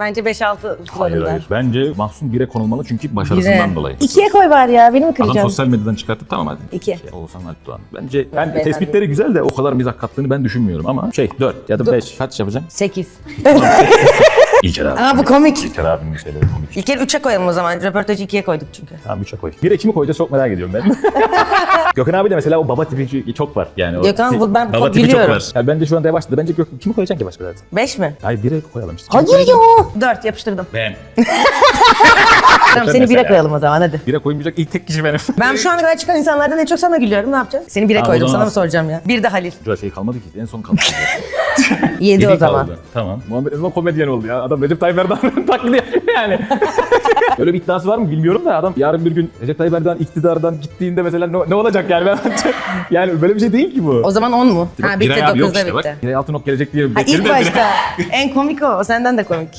Bence 5-6 Hayır sularında. hayır. Bence Mahsun 1'e konulmalı çünkü başarısından dolayı. İkiye koy bari ya. Beni mi Adam sosyal medyadan çıkartıp tamam hadi. İki. Oğuzhan Alpdoğan. Bence ben Ben- tespitleri güzel de o kadar mizah kattığını ben düşünmüyorum ama şey 4 ya da 5 kaç yapacağım? 8. İlker abi. Aa bu komik. İlker abinin şeyleri komik. İlker 3'e koyalım o zaman. Röportajı 2'ye koyduk çünkü. Tamam 3'e koy. 1'e kimi koyacağız çok merak ediyorum ben. Gökhan abi de mesela o baba tipi çok var. Yani o Gökhan, bu ben baba çok tipi biliyorum. çok var. Yani bence şu anda yavaşladı. Bence Gök, kimi koyacaksın ki başka zaten? 5 mi? Hayır 1'e koyalım işte. Hayır ya. 4 yapıştırdım. Ben. Tamam seni mesela. 1'e koyalım o zaman hadi. 1'e koymayacak ilk tek kişi benim. Ben şu ana kadar çıkan insanlardan en çok sana gülüyorum. Ne yapacağız? Seni 1'e Tamam, koydum. zaman Sana mı soracağım ya? Bir de Halil. Şurada şey kalmadı ki. En son kaldı. 7 o zaman. kaldı. Tamam. Muhammed Elma komedyen oldu ya. Adam Recep Tayyip Erdoğan'ın taklidi yapıyor yani. Öyle bir iddiası var mı bilmiyorum da adam yarın bir gün Recep Tayyip Erdoğan iktidardan gittiğinde mesela ne, ne olacak yani ben yani böyle bir şey değil ki bu. O zaman 10 mu? Ha bitti Giray abi yok 9'da işte bitti. bak. Giray Altınok gelecek diye. Ha ilk başta. en komik o. O senden de komik.